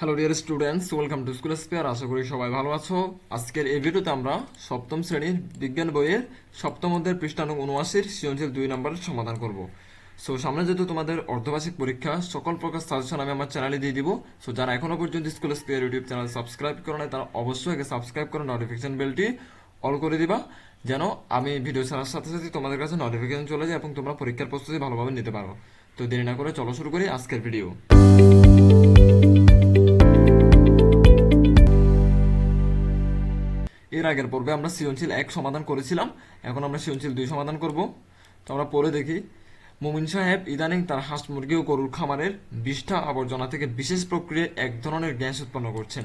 Hello dear students welcome to school spare আশা করি সবাই ভালো আছো। আজকের এই ভিডিওতে আমরা সপ্তম শ্রেণির বিজ্ঞান বইয়ের সপ্তম অধ্যায়ের পৃষ্ঠানু উনআশির সৃজনশীল দুই নম্বরের সমাধান করব। সো সামনে যেহেতু তোমাদের অর্ধবার্ষিক পরীক্ষা, সকল প্রকার সাজেশন আমি আমার চ্যানেলে দিয়ে দিব। সো যারা এখনও পর্যন্ত school spare YouTube channel subscribe করে নাই, তারা অবশ্যই আগে সাবস্ক্রাইব করে নোটিফিকেশন বেলটি অল করে দিবা, যেন আমি ভিডিও ছাড়ার সাথে সাথে তোমাদের কাছে নোটিফিকেশন চলে যায় এবং তোমরা পরীক্ষার প্রস্তুতি ভালোভাবে নিতে পারো। তো দেরি না করে চলো শুরু করি আজকের ভিডিও এর আগের পর্বে আমরা সৃজনশীল এক সমাধান করেছিলাম। এখন আমরা সৃজনশীল দুই সমাধান করব। তো আমরা পরে দেখি, মুমিন সাহেব ইদানিং তার হাঁস মুরগি ও গরুর খামারের বিষ্ঠা আবর্জনা থেকে বিশেষ প্রক্রিয়ায় এক ধরনের গ্যাস উৎপন্ন করছেন।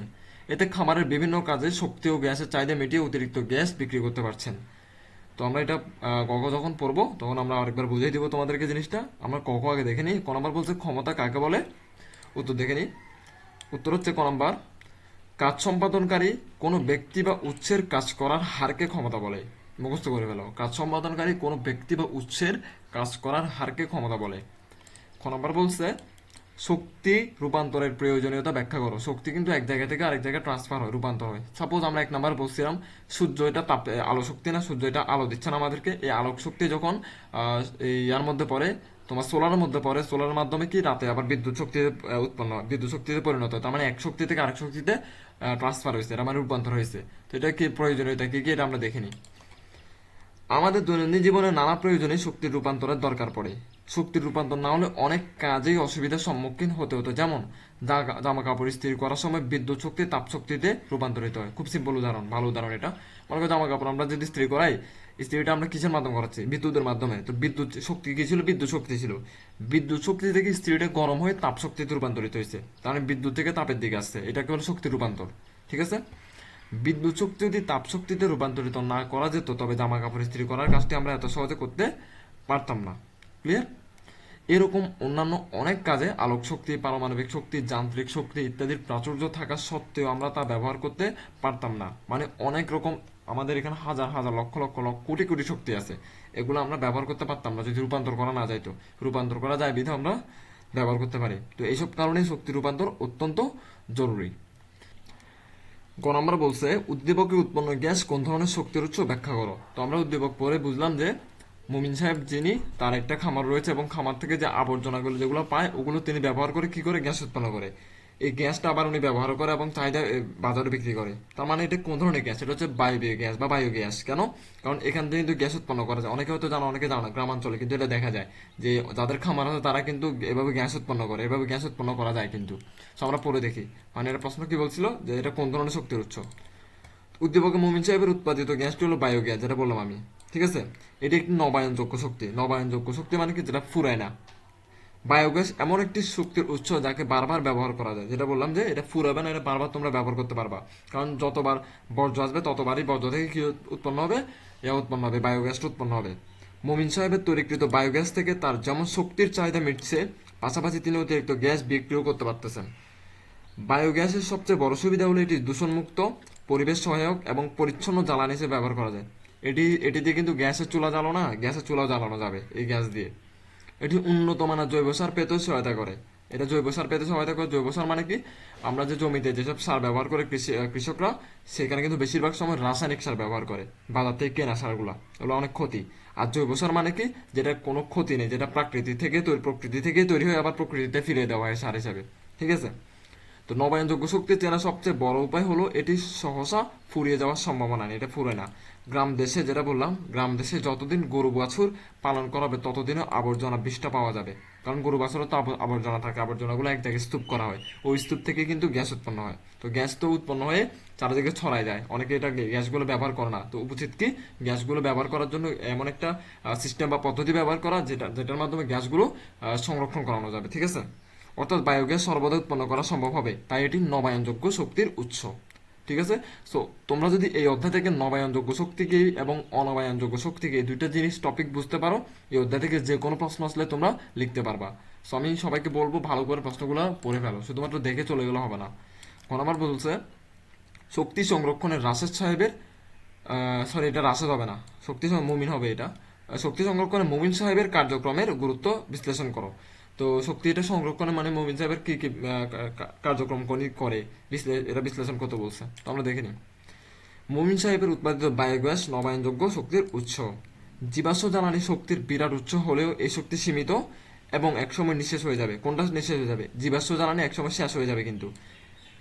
এতে খামারের বিভিন্ন কাজে শক্তি ও গ্যাসের চাহিদা মিটিয়ে অতিরিক্ত গ্যাস বিক্রি করতে পারছেন। তো আমরা এটা কক যখন পড়ব, তখন আমরা আরেকবার বুঝিয়ে দিব তোমাদেরকে জিনিসটা। আমরা কক আগে দেখে নিই। ক বলছে ক্ষমতা কাকে বলে? উত্তর দেখে নিই। উত্তর হচ্ছে ক কাজ সম্পাদনকারী কোনো ব্যক্তি বা উৎসের কাজ করার হারকে ক্ষমতা বলে। মুখস্থ করে ফেলো। কাজ সম্পাদনকারী কোনো ব্যক্তি বা উৎসের কাজ করার হারকে ক্ষমতা বলে। খ নম্বর বলছে শক্তি রূপান্তরের প্রয়োজনীয়তা ব্যাখ্যা করো। শক্তি কিন্তু এক জায়গা থেকে আরেক জায়গায় ট্রান্সফার হয়, রূপান্তর হয়। সাপোজ আমরা এক নাম্বার বলছিলাম সূর্য এটা তাপ আলো শক্তি না, সূর্য এটা আলো দিচ্ছে না আমাদেরকে। এই আলোক শক্তি যখন ইয়ার মধ্যে পড়ে, তোমার সোলারের মধ্যে পড়ে সোলারের মাধ্যমে কি রাতে আবার বিদ্যুৎ শক্তি উৎপন্ন হয়, বিদ্যুৎ শক্তিতে পরিণত হয়। তার মানে এক শক্তি থেকে আরেক শক্তিতে ট্রান্সফার হয়েছে এটা মানে রূপান্তর হয়েছে। তো এটা কি প্রয়োজনীয়তা কি কি, এটা আমরা দেখিনি। আমাদের দৈনন্দিন জীবনে নানা প্রয়োজনে শক্তির রূপান্তরের দরকার পড়ে। শক্তির রূপান্তর না হলে অনেক কাজেই অসুবিধার সম্মুখীন হতে হতো। যেমন জামা কাপড় ইস্ত্রি করার সময় বিদ্যুৎ শক্তি, তাপ শক্তিতে রূপান্তরিত হয়। খুব সিম্পল উদাহরণ, ভালো উদাহরণ এটা। মনে করো জামা কাপড় আমরা যদি ইস্ত্রি করাই ইস্ত্রিটা আমরা কিসের মাধ্যমে করাচ্ছি? বিদ্যুতের মাধ্যমে। তো বিদ্যুৎ শক্তি কি ছিল? বিদ্যুৎ শক্তি ছিল। বিদ্যুৎ শক্তি থেকে ইস্ত্রিটা গরম হয়ে তাপ শক্তিতে রূপান্তরিত হয়েছে। তার মানে বিদ্যুৎ থেকে তাপের দিকে আসছে। এটাকে হলো শক্তি রূপান্তর। ঠিক আছে? বিদ্যুৎ শক্তি যদি তাপ শক্তিতে রূপান্তরিত না করা যেত, তবে জামা কাপড় ইস্ত্রি করার কাজটি আমরা এত সহজে করতে পারতাম না। ক্লিয়ার এরকম অন্যান্য অনেক কাজে আলোক শক্তি পারমাণবিক শক্তি, যান্ত্রিক শক্তি ইত্যাদির প্রাচুর্য থাকা সত্ত্বেও আমরা তা ব্যবহার করতে পারতাম না। মানে অনেক রকম আমাদের এখানে হাজার হাজার, লক্ষ লক্ষ লক্ষ, কোটি কোটি শক্তি আছে। এগুলো আমরা ব্যবহার করতে পারতাম না যদি রূপান্তর করা না যাইতো। রূপান্তর করা যায় বিধে আমরা ব্যবহার করতে পারি। তো এইসব কারণেই শক্তি রূপান্তর অত্যন্ত জরুরি। গ নম্বর বলছে, উদ্দীপকে উৎপন্ন গ্যাস কোন ধরনের শক্তির উৎস ব্যাখ্যা করো। তো আমরা উদ্দীপক পরে বুঝলাম যে মুমিন সাহেব যিনি, তার একটা খামার রয়েছে এবং খামার থেকে যে আবর্জনাগুলো যেগুলো পায়, ওগুলো তিনি ব্যবহার করে কি করে? গ্যাস উৎপন্ন করে। এই গ্যাসটা আবার উনি ব্যবহার করে এবং চাহিদা বাজারে বিক্রি করে। তার মানে এটা কোন ধরনের গ্যাস? এটা হচ্ছে বায়বীয় গ্যাস বা বায়ু গ্যাস কেন? কারণ এখান থেকে কিন্তু গ্যাস উৎপন্ন করা যায়। অনেকে হয়তো জানো, অনেকে জানো না, গ্রামাঞ্চলে কিন্তু এটা দেখা যায় যে যাদের খামার আছে, তারা কিন্তু এভাবে গ্যাস উৎপন্ন করে, এভাবে গ্যাস উৎপন্ন করা যায় কিন্তু। আমরা পরে দেখি। মানে এটা প্রশ্ন কি বলছিল? যে এটা কোন ধরনের শক্তির উৎস? উদ্দীপকে মুমিন সাহেবের উৎপাদিত গ্যাসটি হলো বায়োগ্যাস, যেটা বললাম আমি। ঠিক আছে? এটি একটি নবায়নযোগ্য শক্তি। নবায়নযোগ্য শক্তি মানে কি? যেটা ফুরায় না। বায়োগ্যাস এমন একটি শক্তির উৎস যাকে বারবার ব্যবহার করা যায়। যেটা বললাম যে এটা ফুরাবে না, এটা বারবার তোমরা ব্যবহার করতে পারবা। কারণ যতবার বর্জ্য আসবে, ততবারই বর্জ্য থেকে কি উৎপন্ন হবে? ইয়া উৎপন্ন হবে, বায়োগ্যাসটা উৎপন্ন হবে। মুমিন সাহেবের তৈরিকৃত বায়োগ্যাস থেকে তার যেমন শক্তির চাহিদা মিটছে, পাশাপাশি তিনি অতিরিক্ত গ্যাস বিক্রিও করতে পারতেছেন। বায়োগ্যাসের সবচেয়ে বড় সুবিধা হলো এটি দূষণমুক্ত, পরিবেশ সহায়ক এবং পরিচ্ছন্ন জ্বালানি হিসেবে ব্যবহার করা যায়। এটি এটি দিয়ে কিন্তু গ্যাসের চুলা জ্বালো না, গ্যাসের চুলাও জ্বালানো যাবে এই গ্যাস দিয়ে। এটি উন্নত মানের জৈব সার পেতেও সহায়তা করে। এটা জৈব সার পেতে সহায়তা করে, জৈব সার মানে কি? আমরা যে জমিতে যেসব সার ব্যবহার করে কৃষি কৃষকরা, সেখানে কিন্তু বেশিরভাগ সময় রাসায়নিক সার ব্যবহার করে, বাজার থেকে কেনা সারগুলা। এগুলো অনেক ক্ষতি। আর জৈব সার মানে কি? যেটা কোনো ক্ষতি নেই, যেটা প্রাকৃতি থেকে তৈরি, প্রকৃতি থেকে তৈরি হয়ে আবার প্রকৃতিতে ফিরে দেওয়া হয় সার হিসাবে। ঠিক আছে? তো নবায়নযোগ্য শক্তি চেনা সবচেয়ে বড় উপায় হলো এটি সহসা ফুরিয়ে যাওয়ার সম্ভাবনা নেই, এটা ফুরে না। গ্রাম দেশে যেটা বললাম, গ্রাম দেশে যতদিন গরু বাছুর পালন করা হবে, ততদিনও আবর্জনা বিষটা পাওয়া যাবে। কারণ গরু বাছুরও তো আব- আবর্জনা থাকে, আবর্জনাগুলো এক জায়গায় স্তূপ করা হয়। ওই স্তূপ থেকে কিন্তু গ্যাস উৎপন্ন হয়। তো গ্যাস তো উৎপন্ন হয়ে চারিদিকে ছড়ায় যায়। অনেকে এটা গ্যাসগুলো ব্যবহার করে না। তো উচিত কি? গ্যাসগুলো ব্যবহার করার জন্য এমন একটা সিস্টেম বা পদ্ধতি ব্যবহার করা, যেটা, যেটার মাধ্যমে গ্যাসগুলো সংরক্ষণ করানো যাবে, ঠিক আছে? অর্থাৎ বায়োগ্যাস সর্বদা উৎপন্ন করা সম্ভব হবে। তাই এটি নবায়নযোগ্য শক্তির উৎস। ঠিক আছে? সো তোমরা যদি এই অধ্যায় থেকে নবায়নযোগ্য শক্তিকে এবং অনবায়নযোগ্য শক্তিকে এই দুইটা জিনিস টপিক বুঝতে পারো, এই অধ্যায় থেকে যে কোনো প্রশ্ন আসলে তোমরা লিখতে পারবা। সো আমি সবাইকে বলব ভালো করে প্রশ্নগুলো পড়ে ফেলো। শুধুমাত্র দেখে চলে গেলে হবে না। কোন আমার বলছে, শক্তি সংরক্ষণের রাশেদ সাহেবের সরি এটা রাশেদ হবে না। শক্তি মুমিন হবে এটা। শক্তি সংরক্ষণে মুমিন সাহেবের কার্যক্রমের গুরুত্ব বিশ্লেষণ করো। তো শক্তি এটা সংরক্ষণে মানে মোবিন সাহেবের কি কি কার্যক্রম কোনি- করে? এটা বিশ্লেষণ করতে বলছে? তো আমরা দেখে নিই। মোমিন সাহেবের উৎপাদিত বায়োগ্যাস নবায়নযোগ্য শক্তির উৎস। জীবাশ্ম জ্বালানি শক্তির বিরাট উৎস হলেও এই শক্তি সীমিত এবং একসময় নিঃশেষ হয়ে যাবে। কোনটা নিঃশেষ হয়ে যাবে? জীবাশ্ম জ্বালানি একসময় শেষ হয়ে যাবে কিন্তু।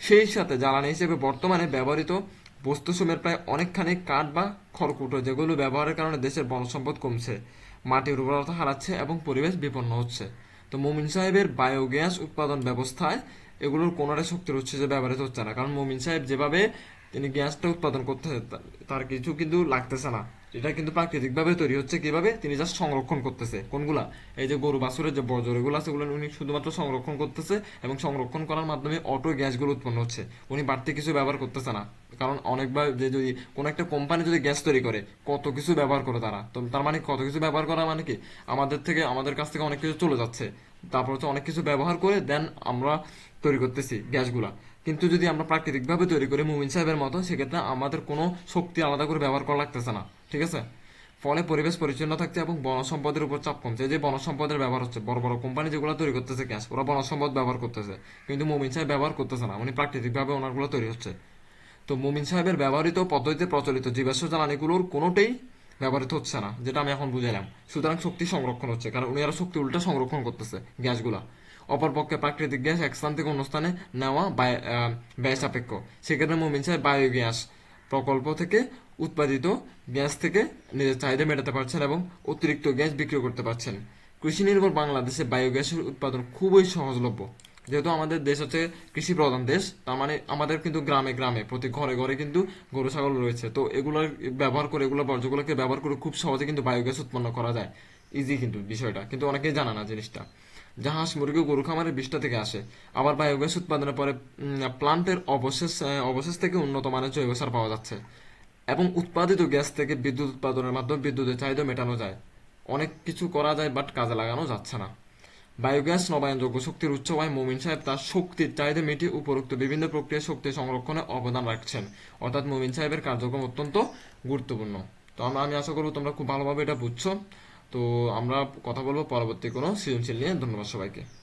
সেই সাথে জ্বালানি হিসেবে বর্তমানে ব্যবহৃত বস্তুসমূহের প্রায় অনেকখানি কাঠ বা খড়কুটো, যেগুলো ব্যবহারের কারণে দেশের বনসম্পদ কমছে, মাটির উর্বরতা হারাচ্ছে এবং পরিবেশ বিপন্ন হচ্ছে। তো মোমিন সাহেবের বায়োগ্যাস উৎপাদন ব্যবস্থায় এগুলোর কোনোটাই শক্তির উৎস ব্যবহৃত হচ্ছে না। কারণ মোমিন সাহেব যেভাবে তিনি গ্যাসটা উৎপাদন করতেছে তা- তার কিছু কিন্তু লাগতেছে না। এটা কিন্তু প্রাকৃতিকভাবে তৈরি হচ্ছে, কীভাবে? তিনি জাস্ট সংরক্ষণ করতেছে। কোনগুলা? এই যে গরু বাছুরের যে বর্জ্য, এগুলো আছে ওগুলো উনি শুধুমাত্র সংরক্ষণ করতেছে এবং সংরক্ষণ করার মাধ্যমে অটো গ্যাসগুলো উৎপন্ন হচ্ছে। উনি বাড়তি কিছু ব্যবহার করতেছে না। কারণ অনেকবার যে যদি কোনো একটা কোম্পানি যদি গ্যাস তৈরি করে, কত কিছু ব্যবহার করে তারা। তো তার মানে কত কিছু ব্যবহার করা মানে কি? আমাদের থেকে, আমাদের কাছ থেকে অনেক কিছু চলে যাচ্ছে। তারপর হচ্ছে অনেক কিছু ব্যবহার করে দেন আমরা তৈরি করতেছি গ্যাসগুলা কিন্তু যদি আমরা প্রাকৃতিকভাবে তৈরি করি মুমিন সাহেবের মতো, সেক্ষেত্রে আমাদের কোনো শক্তি আলাদা করে ব্যবহার করা লাগতেছে না। ঠিক আছে? ফলে পরিবেশ পরিচ্ছন্ন থাকছে এবং বনসম্পদের উপর চাপ কমছে। যে বনসম্পদের ব্যবহার হচ্ছে, বড় বড় কোম্পানি যেগুলো তৈরি করতেছে গ্যাস ওরা বনসম্পদ ব্যবহার করতেছে। কিন্তু মুমিন সাহেব ব্যবহার করতেছে না। উনি প্রাকৃতিকভাবে ওনারগুলো তৈরি হচ্ছে। তো মুমিন সাহেবের ব্যবহৃত পদ্ধতিতে প্রচলিত জীবাশ্ম জ্বালানিগুলোর কোনোটাই ব্যবহৃত হচ্ছে না, যেটা আমি এখন বুঝাইলাম। সুতরাং শক্তি সংরক্ষণ হচ্ছে, কারণ উনি আরও শক্তি উল্টা সংরক্ষণ করতেছে গ্যাসগুলা। অপরপক্ষে প্রাকৃতিক গ্যাস এক স্থান থেকে অন্য স্থানে নেওয়া ব্যয় সাপেক্ষ। সেক্ষেত্রে মুমিন সাহেব বায়োগ্যাস প্রকল্প থেকে উৎপাদিত গ্যাস থেকে নিজের চাহিদা মেটাতে পারছেন এবং অতিরিক্ত গ্যাস বিক্রি করতে পারছেন। কৃষি নির্ভর বাংলাদেশে বায়োগ্যাসের উৎপাদন খুবই সহজলভ্য। যেহেতু আমাদের দেশ হচ্ছে কৃষি প্রধান দেশ, তার মানে আমাদের কিন্তু গ্রামে গ্রামে, প্রতি ঘরে ঘরে কিন্তু গরু, ছাগল রয়েছে। তো এগুলোর ব্যবহার করে, এগুলো বর্জ্যগুলোকে ব্যবহার করে খুব সহজে কিন্তু বায়োগ্যাস উৎপন্ন করা যায়। ইজি কিন্তু বিষয়টা, কিন্তু অনেকেই জানা না জিনিসটা। যা হাঁস মুরগি গরু খামারের বিষ্ঠা থেকে আসে। আবার বায়োগ্যাস উৎপাদনের পরে প্লান্টের অবশেষ অবশেষ থেকে উন্নত মানের জৈব সার পাওয়া যাচ্ছে। এবং উৎপাদিত গ্যাস থেকে বিদ্যুৎ উৎপাদনের মাধ্যমে বিদ্যুতের চাহিদা মেটানো যায়। অনেক কিছু করা যায়, বাট কাজে লাগানো যাচ্ছে না। বায়োগ্যাস নবায়নযোগ্য শক্তির উচ্চ হয় মোমিন সাহেব তার শক্তির চাহিদা মিটিয়ে উপরোক্ত বিভিন্ন প্রক্রিয়া শক্তি সংরক্ষণে অবদান রাখছেন। অর্থাৎ মোমিন সাহেবের কার্যক্রম অত্যন্ত গুরুত্বপূর্ণ। তো আমরা, আমি আশা করব তোমরা খুব ভালোভাবে এটা বুঝছ। তো আমরা কথা বলব পরবর্তী কোনো সৃজনশীল নিয়ে। ধন্যবাদ সবাইকে।